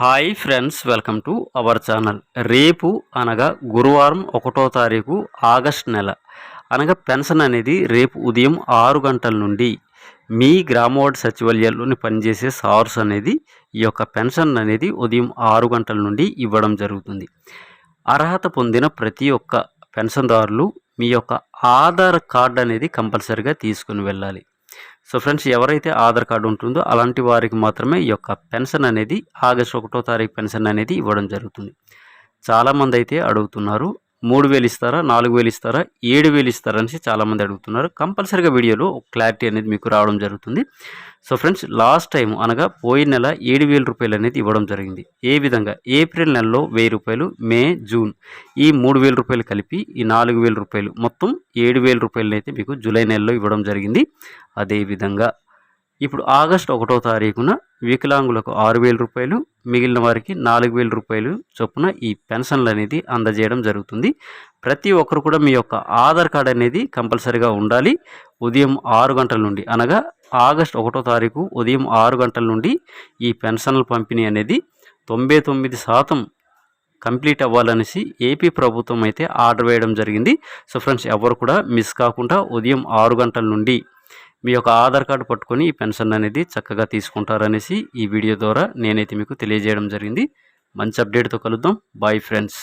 Hi friends welcome to our channel. రేపు అనగా గురువారం ఒకటో తారీఖు ఆగస్ట్ నెల. అనగా పెన్షన్ అనేది రేపు ఉదయం ఆరు గంటల నుండి మీ గ్రామవార్డ్ సచివాలయాల్లోని పనిచేసే సార్స్ అనేది ఈ యొక్క పెన్షన్ అనేది ఉదయం ఆరు గంటల నుండి ఇవ్వడం జరుగుతుంది. అర్హత పొందిన ప్రతి ఒక్క పెన్షన్దారులు మీ యొక్క ఆధార్ కార్డ్ అనేది కంపల్సరిగా తీసుకుని వెళ్ళాలి. సో ఫ్రెండ్స్ ఎవరైతే ఆధార్ కార్డు ఉంటుందో అలాంటి వారికి మాత్రమే ఈ యొక్క పెన్షన్ అనేది ఆగస్ట్ ఒకటో తారీఖు పెన్షన్ అనేది ఇవ్వడం జరుగుతుంది. చాలామంది అయితే అడుగుతున్నారు మూడు వేలు ఇస్తారా? నాలుగు వేలు ఇస్తారా? ఏడు వేలు ఇస్తారా అనేసి చాలామంది అడుగుతున్నారు. కంపల్సరీగా వీడియోలో క్లారిటీ అనేది మీకు రావడం జరుగుతుంది. సో ఫ్రెండ్స్ లాస్ట్ టైం అనగా పోయిన నెల ఏడు వేల రూపాయలు అనేది ఇవ్వడం జరిగింది. ఏ విధంగా? ఏప్రిల్ నెలలో వెయ్యి రూపాయలు మే జూన్ ఈ మూడు వేల రూపాయలు కలిపి ఈ నాలుగు వేల రూపాయలు మొత్తం ఏడు వేల రూపాయలు అయితే మీకు జూలై నెలలో ఇవ్వడం జరిగింది. అదేవిధంగా ఇప్పుడు ఆగస్ట్ ఒకటో తారీఖున వికలాంగులకు ఆరు వేల రూపాయలు మిగిలిన వారికి నాలుగు వేల రూపాయలు చొప్పున ఈ పెన్షన్లు అనేది అందజేయడం జరుగుతుంది. ప్రతి ఒక్కరు కూడా మీ యొక్క ఆధార్ కార్డ్ అనేది కంపల్సరీగా ఉండాలి. ఉదయం ఆరు గంటల నుండి అనగా ఆగస్ట్ ఒకటో తారీఖు ఉదయం ఆరు గంటల నుండి ఈ పెన్షన్ల పంపిణీ అనేది తొంభై తొమ్మిది శాతం కంప్లీట్ అవ్వాలనేసి ఏపీ ప్రభుత్వం అయితే ఆర్డర్ వేయడం జరిగింది. సో ఫ్రెండ్స్ ఎవరు కూడా మిస్ కాకుండా ఉదయం ఆరు గంటల నుండి మీ యొక్క ఆధార్ కార్డు పట్టుకొని ఈ పెన్షన్ అనేది చక్కగా తీసుకుంటారనేసి ఈ వీడియో ద్వారా నేనైతే మీకు తెలియజేయడం జరిగింది. మంచి అప్డేట్తో కలుద్దాం. Bye friends